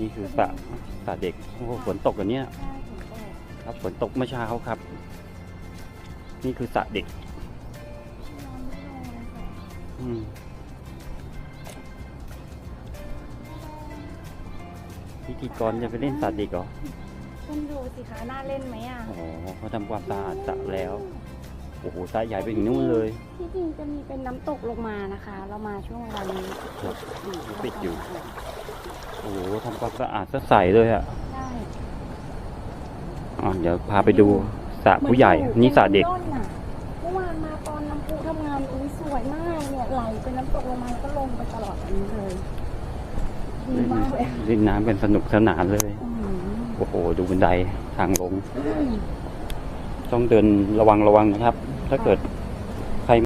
นี่คือสระสระเด็กโอ้โหฝนตกอันเนี้ยใช่ฝนตกครับฝนตกเมื่อเช้าครับ นี่คือสระเด็กน้ำไม่ลงเลยค่ะอืมพิธีกรจะไปเล่นสระเด็กเหรอคุณดูสิคะน่าเล่นไหมอะ อ๋อเขาทำความสะอาดสระแล้ว โอ้โหสระใหญ่ไปถึงนู่นเลย ที่จริงจะมีเป็นน้ำตกลงมานะคะ เรามาช่วงเวลานี้ครับปิดปิดอยู่ โอ้โหทำความสะอาดสะใสเลยอะใช่อ๋อเดี๋ยวพาไปดูสระผู้ใหญ่นี่สระเด็กหมือนอยู่ต้นน่ะเมื่อวานมาตอนน้ำพุทำงานตรงนี้สวยมากเนี่ยไหลเป็นน้ำตกลงมาแล้วก็ลงไปตลอดอันนี้เลยดีมากเลยเล่นน้ำกันสนุกสนานเลย อืมโอ้โห ดูบันไดทางลง ต้องเดินระวังระวังนะครับ ถ้าเกิด